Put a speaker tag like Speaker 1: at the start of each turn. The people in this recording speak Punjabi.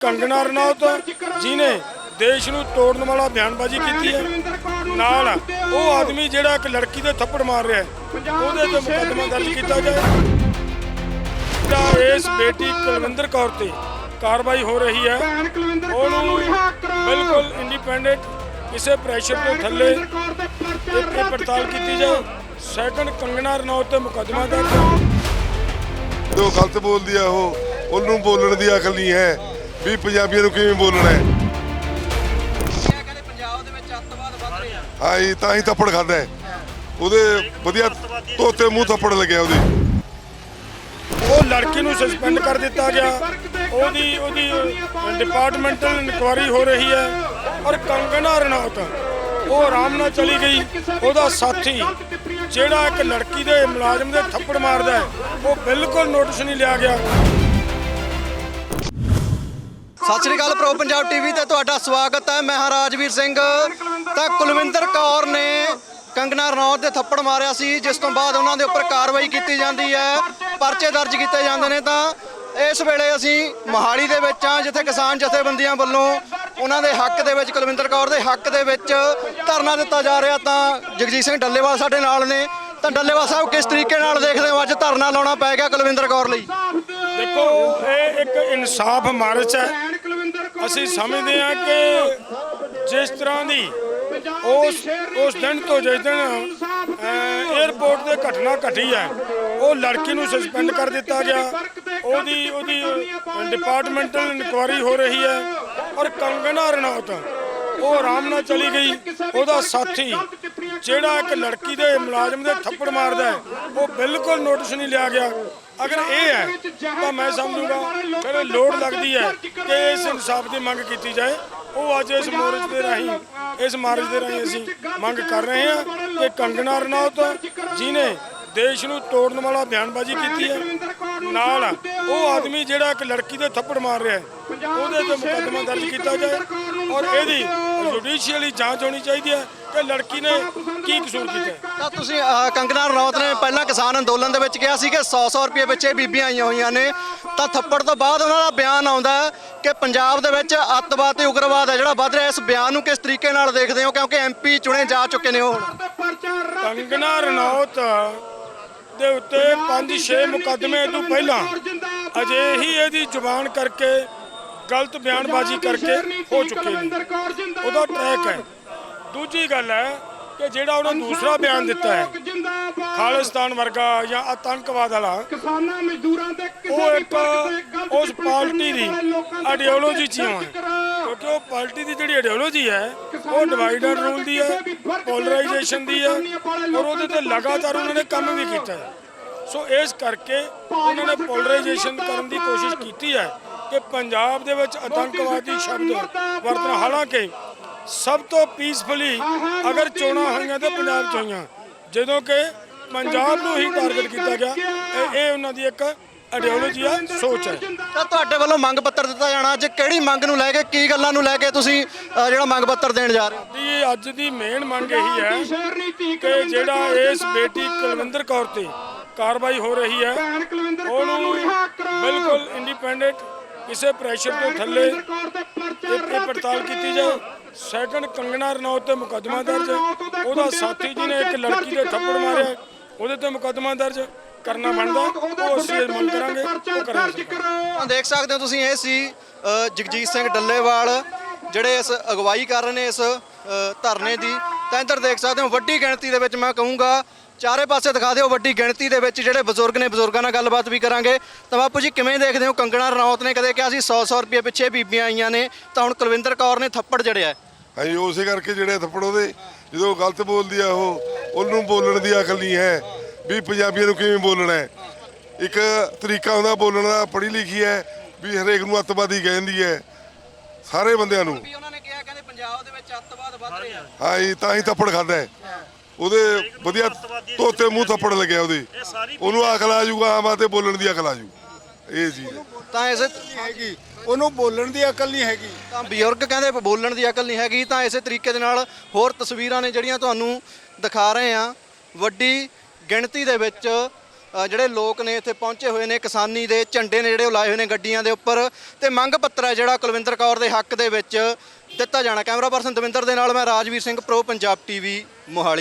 Speaker 1: ਕੰਗਨਾ ਰਣੌਤ ਜਿਨੇ ਦੇਸ਼ ਨੂੰ ਤੋੜਨ ਵਾਲਾ ਬਿਆਨਬਾਜ਼ੀ ਕੀਤੀ ਹੈ। ਨਾਲ ਉਹ ਆਦਮੀ ਜਿਹੜਾ ਇੱਕ ਲੜਕੀ ਦੇ ਥੱਪੜ ਮਾਰ ਰਿਹਾ ਹੈ ਉਹਦੇ ਤੇ ਮੁਕੱਦਮਾ ਦਰਜ ਕੀਤਾ ਜਾਏ ਜਿਹੜਾ ਇਸ ਬੇਟੀ ਕੁਲਵਿੰਦਰ ਕੌਰ ਤੇ ਕਾਰਵਾਈ ਹੋ ਰਹੀ ਹੈ। ਉਹਨੂੰ ਬਿਲਕੁਲ ਇੰਡੀਪੈਂਡੈਂਟ ਕਿਸੇ ਪ੍ਰੈਸ਼ਰ ਤੋਂ ਥੱਲੇ ਇਹ ਪੜਤਾਲ ਕੀਤੀ ਜਾਏ। ਸੈਕੰਡ ਕੰਗਨਾ ਰਣੌਤ ਤੇ ਮੁਕੱਦਮਾ ਦਰਜ।
Speaker 2: ਜੋ ਗਲਤ ਬੋਲਦੀ ਆ ਉਹ ਉਹਨੂੰ ਬੋਲਣ ਦੀ ਅਕਲ ਨਹੀਂ ਹੈ। ਵੀ ਪੰਜਾਬੀਆਂ ਨੂੰ ਕਿਵੇਂ ਬੋਲਣਾ ਹੈ?
Speaker 3: ਕਹਿੰਦੇ ਪੰਜਾਬ ਦੇ ਵਿੱਚ ਅੱਤਵਾਦ ਵੱਧ ਰਿਹਾ
Speaker 2: ਹਾਂ। ਜੀ ਤਾਂ ਹੀ ਥੱਪੜ ਖਾਂਦਾ ਹੈ। ਉਹਦੇ ਵਧੀਆ ਤੋਤੇ ਮੂੰਹ ਥੱਪੜ ਲੱਗਿਆ ਉਹਦੇ।
Speaker 1: ਉਹ ਲੜਕੀ ਨੂੰ ਸਸਪੈਂਡ ਕਰ ਦਿੱਤਾ ਗਿਆ। ਉਹਦੀ ਉਹਦੀ ਡਿਪਾਰਟਮੈਂਟਲ ਇਨਕੁਆਰੀ ਹੋ ਰਹੀ ਹੈ। ਔਰ ਕੰਗਨਾ ਰਣੌਤ ਉਹ ਆਰਾਮ ਨਾਲ ਚਲੀ ਗਈ। ਉਹਦਾ ਸਾਥੀ ਜਿਹੜਾ ਇੱਕ ਲੜਕੀ ਦੇ ਮੁਲਾਜ਼ਮ ਦੇ ਥੱਪੜ ਮਾਰਦਾ ਹੈ ਉਹ ਬਿਲਕੁਲ ਨੋਟਿਸ ਨਹੀਂ ਲਿਆ ਗਿਆ।
Speaker 3: ਸਤਿ ਸ਼੍ਰੀ ਅਕਾਲ ਪ੍ਰੋ ਪੰਜਾਬ ਟੀਵੀ ਤੇ ਤੁਹਾਡਾ ਸਵਾਗਤ ਹੈ। ਮੈਂ ਹਾਂ ਰਾਜਵੀਰ ਸਿੰਘ। ਤਾਂ ਕੁਲਵਿੰਦਰ ਕੌਰ ਨੇ ਕੰਗਨਾ ਰਣੌਤ ਦੇ ਥੱਪੜ ਮਾਰਿਆ ਸੀ, ਜਿਸ ਤੋਂ ਬਾਅਦ ਉਹਨਾਂ ਦੇ ਉੱਪਰ ਕਾਰਵਾਈ ਕੀਤੀ ਜਾਂਦੀ ਹੈ, ਪਰਚੇ ਦਰਜ ਕੀਤੇ ਜਾਂਦੇ ਨੇ। ਤਾਂ ਇਸ ਵੇਲੇ ਅਸੀਂ ਮੋਹਾਲੀ ਦੇ ਵਿੱਚ ਆ ਜਿੱਥੇ ਕਿਸਾਨ ਜਥੇਬੰਦੀਆਂ ਵੱਲੋਂ ਉਹਨਾਂ ਦੇ ਹੱਕ ਦੇ ਵਿੱਚ, ਕੁਲਵਿੰਦਰ ਕੌਰ ਦੇ ਹੱਕ ਦੇ ਵਿੱਚ ਧਰਨਾ ਦਿੱਤਾ ਜਾ ਰਿਹਾ। ਤਾਂ ਜਗਜੀਤ ਸਿੰਘ ਡੱਲੇਵਾਲ ਸਾਡੇ ਨਾਲ ਨੇ। ਤਾਂ ਡੱਲੇਵਾਲ ਸਾਹਿਬ, ਕਿਸ ਤਰੀਕੇ ਨਾਲ ਦੇਖਦੇ ਹੋ? ਅੱਜ ਧਰਨਾ ਲਾਉਣਾ ਪੈ ਗਿਆ ਕੁਲਵਿੰਦਰ ਕੌਰ ਲਈ।
Speaker 1: ਦੇਖੋ, ਇਹ ਇੱਕ ਇਨਸਾਫ ਮਾਰਚ ਹੈ। ਅਸੀਂ ਸਮਝਦੇ ਹਾਂ ਕਿ ਜਿਸ ਤਰ੍ਹਾਂ ਦੀ ਉਸ ਉਸ ਦਿਨ ਤੋਂ ਜਿਸ ਦਿਨ 에ਅਰਪੋਰਟ ਤੇ ਘਟਨਾ ਘਟੀ ਹੈ ਉਹ ਲੜਕੀ ਨੂੰ ਸਸਪੈਂਡ ਕਰ ਦਿੱਤਾ ਗਿਆ। ਉਹਦੀ ਉਹਦੀ ਡਿਪਾਰਟਮੈਂਟਲ ਇਨਕੁਆਰੀ ਹੋ ਰਹੀ ਹੈ ਔਰ ਕੰਗਨਾ ਰਣੌਤ ਉਹ ਆਰਾਮ ਨਾਲ ਚਲੀ ਗਈ। ਉਹਦਾ ਸਾਥੀ, ਜਿਹੜਾ ਇੱਕ ਲੜਕੀ ਦੇ ਮੁਲਾਜ਼ਮ ਦੇ ਥੱਪੜ ਮਾਰਦਾ ਉਹ ਬਿਲਕੁਲ ਨੋਟਿਸ ਨਹੀਂ ਲਿਆ ਗਿਆ। ਅਗਰ ਇਹ ਹੈ, ਤਾਂ ਮੈਂ ਸਮਝੂਗਾ ਫਿਰ ਲੋੜ ਲੱਗਦੀ ਹੈ ਕਿ ਇਸ ਇਨਸਾਫ ਦੀ ਮੰਗ ਕੀਤੀ ਜਾਏ। ਉਹ ਅੱਜ ਇਸ ਮੋਰਚ ਦੇ ਰਾਹੀਂ, ਇਸ ਮਾਰਚ ਦੇ ਰਾਹੀਂ ਅਸੀਂ ਮੰਗ ਕਰ ਰਹੇ ਹਾਂ ਕਿ ਕੰਗਨਾ ਰਣੌਤ ਜਿਨੇ ਦੇਸ਼ ਨੂੰ ਤੋੜਨ ਵਾਲਾ ਬਿਆਨਬਾਜ਼ੀ ਕੀਤੀ ਹੈ। ਨਾਲ ਉਹ ਆਦਮੀ ਜਿਹੜਾ ਇੱਕ ਲੜਕੀ ਦੇ ਥੱਪੜ ਮਾਰ ਰਿਹਾ ਹੈ ਉਹਦੇ ਤੇ ਮੁਕੱਦਮਾ ਦਰਜ ਕੀਤਾ ਜਾਏ ਔਰ ਇਹਦੀ ਜੁਡੀਸ਼ੀਅਲੀ ਜਾਂਚ ਹੋਣੀ ਚਾਹੀਦੀ ਹੈ ਕਿ ਲੜਕੀ ਨੇ ਕੀ ਕਸੂਰ ਕੀਤਾ
Speaker 3: ਤਾਂ ਤੁਸੀਂ ਕੰਗਨਾ ਰਣੌਤ ਨੇ ਪਹਿਲਾਂ ਕਿਸਾਨ ਅੰਦੋਲਨ ਦੇ ਵਿੱਚ ਕਿਹਾ ਸੀ ਕਿ 100-100 ਰੁਪਏ ਪਿੱਛੇ ਬੀਬੀਆਂ ਆਈਆਂ ਹੋਈਆਂ ਨੇ। ਤਾਂ ਥੱਪੜ ਤੋਂ ਬਾਅਦ ਉਹਨਾਂ ਦਾ ਬਿਆਨ ਆਉਂਦਾ ਹੈ ਕਿ ਪੰਜਾਬ ਦੇ ਵਿੱਚ ਅੱਤਵਾਦ ਤੇ ਉਗਰਵਾਦ ਹੈ ਜਿਹੜਾ ਵੱਧ ਰਿਹਾ ਇਸ ਬਿਆਨ ਨੂੰ ਕਿਸ ਤਰੀਕੇ ਨਾਲ ਦੇਖਦੇ ਹੋ? ਕਿਉਂਕਿ ਐਮਪੀ ਚੁਣੇ ਜਾ ਚੁੱਕੇ ਨੇ ਉਹ ਹੁਣ।
Speaker 1: ਕੰਗਨਾ ਰਣੌਤ ਦੇ ਉੱਤੇ 5-6 ਮੁਕੱਦਮੇ ਤੋਂ ਪਹਿਲਾਂ ਅਜੇ ਹੀ ਇਹਦੀ ਜ਼ੁਬਾਨ ਕਰਕੇ ਗਲਤ ਬਿਆਨਬਾਜ਼ੀ ਕਰਕੇ ਹੋ ਚੁੱਕੇ ਨੇ ਉਹਦਾ ਟਰੈਕ ਹੈ। ਦੂਜੀ ਗੱਲ ਹੈ ਕਿ ਜਿਹੜਾ ਉਹਨੇ ਦੂਸਰਾ ਬਿਆਨ ਦਿੱਤਾ ਹੈ ਖਾਲਿਸਤਾਨ ਵਰਗਾ ਜਾਂ ਆਤੰਕਵਾਦ ਵਾਲਾ
Speaker 4: ਕਿਸਾਨਾਂ ਮਜ਼ਦੂਰਾਂ ਤੇ
Speaker 1: ਉਹ ਇੱਕ ਉਸ ਪਾਰਟੀ ਦੀ ਆਈਡੀਓਲੋਜੀ ਚ ਹੀ ਹੈ ਪਾਰਟੀ ਦੀ ਜਿਹੜੀ ਆਈਡੀਓਲੋਜੀ ਹੈ, ਉਹ ਡਿਵਾਈਡ ਐਂਡ ਰੂਲ ਦੀ ਹੈ ਪੋਲਰਾਈਜੇਸ਼ਨ ਦੀ ਹੈ, ਔਰ ਉਹਦੇ ਤੇ ਲਗਾਤਾਰ ਉਹਨਾਂ ਨੇ ਕੰਮ ਵੀ ਕੀਤਾ ਹੈ। ਸੋ ਇਸ ਕਰਕੇ ਉਹਨਾਂ ਨੇ ਪੋਲਰਾਈਜੇਸ਼ਨ ਕਰਨ ਦੀ ਕੋਸ਼ਿਸ਼ ਕੀਤੀ ਹੈ ਕਿ ਪੰਜਾਬ ਦੇ ਵਿੱਚ ਆਤੰਕਵਾਦੀ ਸ਼ਬਦ ਵਰਤਣਾ। ਹਾਲਾਂਕਿ, ਸਭ ਤੋਂ ਪੀਸਫੁਲੀ ਅਗਰ ਚੋਣਾਂ ਹੋਈਆਂ ਤੇ ਪੰਜਾਬ ਚ ਹੋਈਆਂ। ਜਦੋਂ ਕਿ ਪੰਜਾਬ ਨੂੰ ਹੀ ਟਾਰਗੇਟ ਕੀਤਾ ਗਿਆ ਇਹ ਉਹਨਾਂ ਦੀ ਇੱਕ ਆਈਡੀਓਲੋਜੀ ਆ ਸੋਚ ਹੈ।
Speaker 3: ਤਾਂ ਤੁਹਾਡੇ ਵੱਲੋਂ ਮੰਗ ਪੱਤਰ ਦਿੱਤਾ ਜਾਣਾ ਅੱਜ ਕਿਹੜੀ ਮੰਗ ਨੂੰ ਲੈ ਕੇ ਕੀ ਗੱਲਾਂ ਨੂੰ ਲੈ ਕੇ ਤੁਸੀਂ ਅਹ, ਜਿਹੜਾ ਮੰਗ ਪੱਤਰ ਦੇਣ ਜਾ ਰਹੇ ਹੋ?
Speaker 1: ਦੀ ਅੱਜ ਦੀ ਮੇਨ ਮੰਗ ਇਹੀ ਹੈ ਕਿ ਜਿਹੜਾ ਇਸ ਬੇਟੀ ਕੁਲਵਿੰਦਰ ਕੌਰ ਤੇ ਕਾਰਵਾਈ ਹੋ ਰਹੀ ਹੈ ਉਹਨੂੰ ਬਿਲਕੁਲ ਇੰਡੀਪੈਂਡੈਂਟ ਕਿਸੇ ਪ੍ਰੈਸ਼ਰ ਤੋਂ ਥੱਲੇ ਇਹ ਇਹ ਪੜਤਾਲ ਕੀਤੀ ਜਾਏ। ਸੈਕੰਡ ਕੰਗਨਾ ਰਣੌਤ ਤੇ ਮੁਕੱਦਮਾ ਦਰਜ ਉਹਦਾ ਸਾਥੀ ਜਿਹਨੇ ਇੱਕ ਲੜਕੀ ਦੇ ਥੱਪੜ ਮਾਰਿਆ। ਉਹਦੇ ਤੇ ਮੁਕੱਦਮਾ ਦਰਜ ਕਰਨਾ ਬਣਦਾ ਉਹ ਅਸੀਂ ਮੰਗ ਕਰਾਂਗੇ ਉਹ ਕਰਾਂਗੇ।
Speaker 3: ਤਾਂ ਦੇਖ ਸਕਦੇ ਹੋ ਤੁਸੀਂ ਇਹ ਸੀ ਅ, ਜਗਜੀਤ ਸਿੰਘ ਡੱਲੇਵਾਲ ਜਿਹੜੇ ਇਸ ਅਗਵਾਈ ਕਰ ਰਹੇ ਨੇ ਇਸ ਅ, ਧਰਨੇ ਦੀ। ਤਾਂ ਇੱਧਰ ਦੇਖ ਸਕਦੇ ਹੋ ਵੱਡੀ ਗਿਣਤੀ ਦੇ ਵਿੱਚ ਮੈਂ ਕਹੂੰਗਾ ਚਾਰੇ ਪਾਸੇ ਦਿਖਾ ਦਿਓ ਵੱਡੀ ਗਿਣਤੀ ਦੇ ਵਿੱਚ ਜਿਹੜੇ ਬਜ਼ੁਰਗ ਨੇ ਬਜ਼ੁਰਗਾਂ ਨਾਲ ਗੱਲਬਾਤ ਵੀ ਕਰਾਂਗੇ। ਤਾਂ ਬਾਪੂ ਜੀ ਕਿਵੇਂ ਦੇਖਦੇ ਹੋ ਕੰਗਣਾ ਰਣੌਤ ਨੇ ਕਦੇ ਕਿਹਾ ਸੀ 100-100 ਰੁਪਏ ਪਿੱਛੇ ਬੀਬੀਆਂ ਆਈਆਂ ਨੇ ਤਾਂ ਹੁਣ ਕੁਲਵਿੰਦਰ ਕੌਰ ਨੇ ਥੱਪੜ ਜੜਿਆ ਹੈ।
Speaker 2: ਹਾਂਜੀ ਉਸੇ ਕਰਕੇ ਜਿਹੜੇ ਥੱਪੜ ਉਹਦੇ ਜਦੋਂ ਗਲਤ ਬੋਲਦੀ ਆ ਉਹ ਉਹਨੂੰ ਬੋਲਣ ਦੀ ਅਕਲ ਨਹੀਂ ਹੈ। ਵੀ ਪੰਜਾਬੀਆਂ ਨੂੰ ਕਿਵੇਂ ਬੋਲਣਾ ਹੈ? ਇੱਕ ਤਰੀਕਾ ਹੁੰਦਾ ਬੋਲਣ ਦਾ ਪੜ੍ਹੀ ਲਿਖੀ ਹੈ ਵੀ ਹਰੇਕ ਨੂੰ ਅੱਤਵਾਦੀ ਕਹਿੰਦੀ ਹੈ ਸਾਰੇ ਬੰਦਿਆਂ ਨੂੰ।
Speaker 3: ਵੀ ਉਹਨਾਂ ਨੇ ਕਿਹਾ ਕਹਿੰਦੇ ਪੰਜਾਬ ਦੇ ਵਿੱਚ ਅੱਤਵਾਦ ਵੱਧ ਰਿਹਾ
Speaker 2: ਹਾਂ। ਜੀ ਤਾਂ ਹੀ ਥੱਪੜ ਖਾਂਦਾ ਹੈ। ਉਹਦੇ ਵਧੀਆ ਤੋਤੇ ਮੂੰਹ ਥੱਪੜ ਲੱਗਿਆ ਉਹਦੇ। ਉਹਨੂੰ ਅਕਲ ਆ ਜਾਊਗਾ ਆਮ ਤੇ ਬੋਲਣ ਦੀ ਅਕਲ ਆ ਜਾਊ। ਇਹ ਚੀਜ਼ ਹੈ।
Speaker 3: ਤਾਂ ਇਸੇ
Speaker 5: ਹੈਗੀ। ਉਹਨੂੰ ਬੋਲਣ ਦੀ ਅਕਲ ਨਹੀਂ ਹੈਗੀ।
Speaker 3: ਤਾਂ ਬਜ਼ੁਰਗ ਕਹਿੰਦੇ ਬੋਲਣ ਦੀ ਅਕਲ ਨਹੀਂ ਹੈਗੀ। ਤਾਂ ਇਸੇ ਤਰੀਕੇ ਦੇ ਨਾਲ ਹੋਰ ਤਸਵੀਰਾਂ ਨੇ ਜਿਹੜੀਆਂ ਤੁਹਾਨੂੰ ਦਿਖਾ ਰਹੇ ਆ ਵੱਡੀ ਗਿਣਤੀ ਦੇ ਵਿੱਚ ਅ, ਜਿਹੜੇ ਲੋਕ ਨੇ ਇੱਥੇ ਪਹੁੰਚੇ ਹੋਏ ਨੇ ਕਿਸਾਨੀ ਦੇ ਝੰਡੇ ਨੇ ਜਿਹੜੇ ਉਹ ਲਾਏ ਹੋਏ ਨੇ ਗੱਡੀਆਂ ਦੇ ਉੱਪਰ। ਤੇ ਮੰਗ ਪੱਤਰ ਹੈ ਜਿਹੜਾ ਕੁਲਵਿੰਦਰ ਕੌਰ ਦੇ ਹੱਕ ਦੇ ਵਿੱਚ ਦਿੱਤਾ ਜਾਣਾ। ਕੈਮਰਾ ਪਰਸਨ ਦਵਿੰਦਰ ਦੇ ਨਾਲ ਮੈਂ ਰਾਜਵੀਰ ਸਿੰਘ ਪ੍ਰੋ ਪੰਜਾਬ ਟੀਵੀ ਮੋਹਾਲੀ।